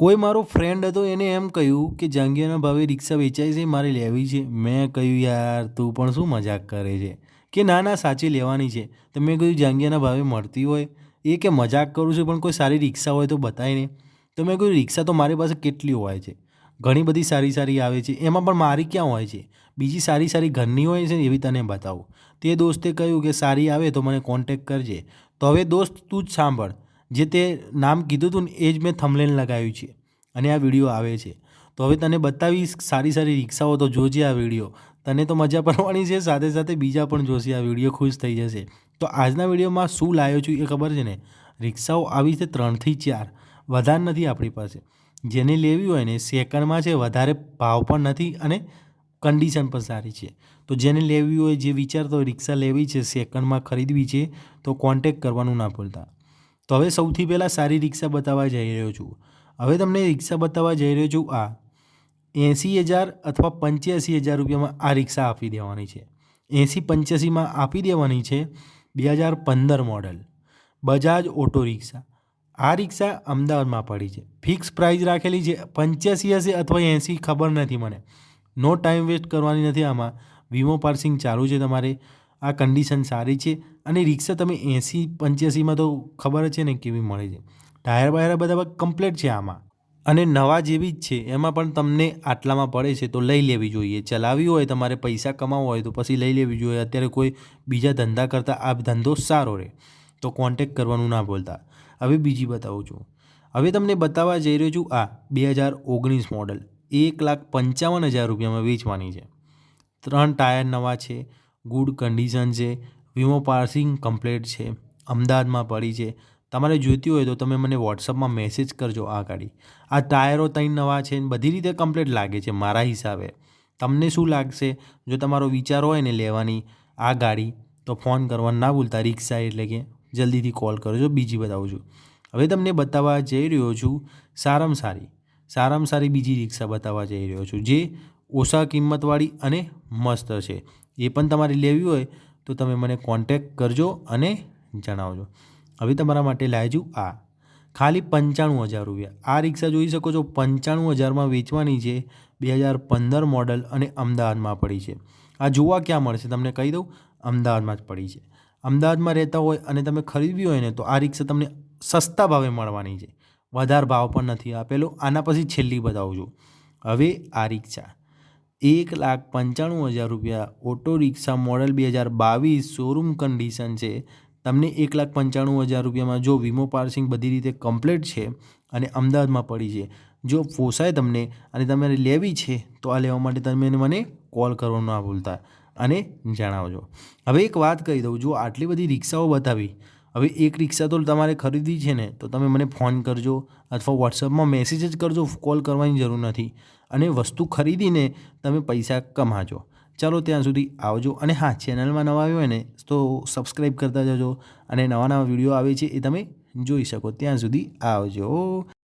કોઈ મારો ફ્રેન્ડ હતો એને એમ કહ્યું કે જાંગીયાના ભાવે રિક્ષા વેચાય છે, મારે લેવી છે. મેં કહ્યું, યાર, તું પણ શું મજાક કરે છે? કે, ના ના, સાચી લેવાની છે. તો મેં કહ્યું જાંગીયાના ભાવે મળતી હોય, એ કે મજાક કરું છું, પણ કોઈ સારી રિક્ષા હોય તો બતાય ને. તો મેં કહ્યું રિક્ષા તો મારી પાસે કેટલી હોય છે? ઘણી બધી સારી સારી આવે છે. એમાં પણ મારી ક્યાં હોય છે? બીજી સારી સારી ઘરની હોય છે એવી તને બતાવું. તે દોસ્તે કહ્યું કે, સારી આવે તો મને કોન્ટેક કરજે. તો હવે દોસ્ત, તું જ સાંભળ. જે તે નામ કીધું હતું ને એ જ મેં થમલેન લગાવ્યું છે. અને આ વીડિયો આવે છે. તો હવે તને બતાવીશ સારી સારી રિક્ષાઓ તો જોજે આ વીડિયો. તને તો મજા પડવાની છે, સાથે સાથે બીજા પણ જોશે આ વીડિયો, ખુશ થઈ જશે. તો આજના વિડીયોમાં શું લાવ્યો છું એ ખબર છે ને? રિક્ષાઓ આવી છે ત્રણથી ચાર. વધારે નથી આપણી પાસે. જેને લેવી હોય ને સેકન્ડમાં છે, વધારે ભાવ પણ નથી અને કન્ડિશન પણ સારી છે. તો જેને લેવી હોય, જે વિચારતો હોય રિક્ષા લેવી છે, સેકન્ડમાં ખરીદવી છે, તો કોન્ટેક કરવાનું ના ભૂલતા. તો હવે સૌથી પહેલાં સારી રિક્ષા બતાવવા જઈ રહ્યો છું. હવે તમને રિક્ષા બતાવવા જઈ રહ્યો છું આ. એંસી હજાર અથવા પંચ્યાસી હજાર રૂપિયામાં આ રિક્ષા આપી દેવાની છે. એંસી પંચ્યાસીમાં આપી દેવાની છે બે હજાર પંદર મોડલ. Bajaj auto rickshaw. આ રિક્ષા અમદાવાદમાં પડી છે. ફિક્સ પ્રાઇસ રાખેલી છે પંચ્યાસી હશે અથવા એંસી ખબર નથી મને. નો ટાઈમ વેસ્ટ કરવાની નથી આમાં. વીમો પાર્સિંગ ચાલુ છે તમારે. આ કન્ડિશન સારી છે અને રિક્ષા તમે એંસી, પંચ્યાસીમાં તો ખબર છે ને કેવી મળે છે. ટાયર બાયર બધા કમ્પ્લેટ છે આમાં. અને નવા જેવી જ છે, એમાં પણ તમને આટલામાં પડે છે તો લઈ લેવી જોઈએ. ચલાવવી હોય, તમારે પૈસા કમાવવા હોય તો પછી લઈ લેવી જોઈએ. અત્યારે કોઈ બીજા ધંધા કરતાં આ ધંધો સારો રહે, તો કોન્ટેક કરવાનું ના ભૂલતા. હવે બીજી બતાવું છું. હવે તમને બતાવવા જઈ રહ્યો છું આ બે હજાર ઓગણીસ મોડલ એક લાખ પંચાવન હજાર રૂપિયામાં વેચવાની છે. ત્રણ ટાયર નવા છે ગુડ કન્ડિશન છે, વીમો પાર્સિંગ કમ્પ્લીટ છે, અમદાવાદમાં પડી છે. તમારે જોઈતી હોય તો તમે મને વોટ્સઅપમાં મેસેજ કરજો આ ગાડી. આ ટાયરો ત્રણ નવા છે બધી રીતે કમ્પ્લીટ લાગે છે મારા હિસાબે. તમને શું લાગશે? જો તમારો વિચાર હોય ને લેવાની આ ગાડી, તો ફોન કરવાનું ના ભૂલતા, રિક્ષા એટલે કે જલ્દીથી કોલ કરજો, બીજી બતાવું છું. હવે તમને બતાવવા જઈ રહ્યો છું સારામાં સારી. સારામાં સારી બીજી રિક્ષા બતાવવા જઈ રહ્યો છું, જે ઓછા કિંમતવાળી અને મસ્ત છે. એ પણ તમારે લેવી હોય તો તમે મને કોન્ટેક કરજો અને જણાવજો. હવે તમારા માટે લાવ્યું આ. ખાલી પંચાણું હજાર રૂપિયા. આ રિક્ષા જોઈ શકો છો, પંચાણું હજારમાં વેચવાની છે, બે હજાર પંદર મોડલ અને અમદાવાદમાં પડી છે. આ જોવા ક્યાં મળશે? તમને કહી દઉં, અમદાવાદમાં જ પડી છે. અમદાવાદમાં રહેતા હોય અને તમે ખરીદવી હોય ને તો આ રિક્ષા તમને સસ્તા ભાવે મળવાની છે. વધારે ભાવ પણ નથી આપેલો. આના પછી છેલ્લી બતાવું છું. હવે આ રિક્ષા. એક લાખ પંચાણું હજાર રૂપિયા ઓટો રિક્ષા મોડલ બે હજાર બાવીસ શોરૂમ કન્ડિશન છે. તમને એક લાખ પંચાણું હજાર રૂપિયામાં જો વીમો પાર્સિંગ બધી રીતે કમ્પ્લીટ છે અને અમદાવાદમાં પડી છે, જો પોસાય તમને અને તમારે લેવી છે, તો આ લેવા માટે તમે મને કોલ કરવાનું ના ભૂલતા અને જણાવજો. હવે એક વાત કહી દઉં, જો આટલી બધી રિક્ષાઓ બતાવી હવે એક રિક્ષા તો તમારે ખરીદી છે ને, તો તમે મને ફોન કરજો અથવા વોટ્સઅપમાં મેસેજ જ કરજો કોલ કરવાની જરૂર નથી. અને વસ્તુ ખરીદીને તમે પૈસા કમાજો. ચાલો ત્યાં સુધી આવજો. અને હા, ચેનલમાં નવા આવ્યો હોય ને, તો સબસ્ક્રાઈબ કરતા જજો. અને નવા નવા વીડિયો આવે છે એ તમે જોઈ શકો. ત્યાં સુધી આવજો.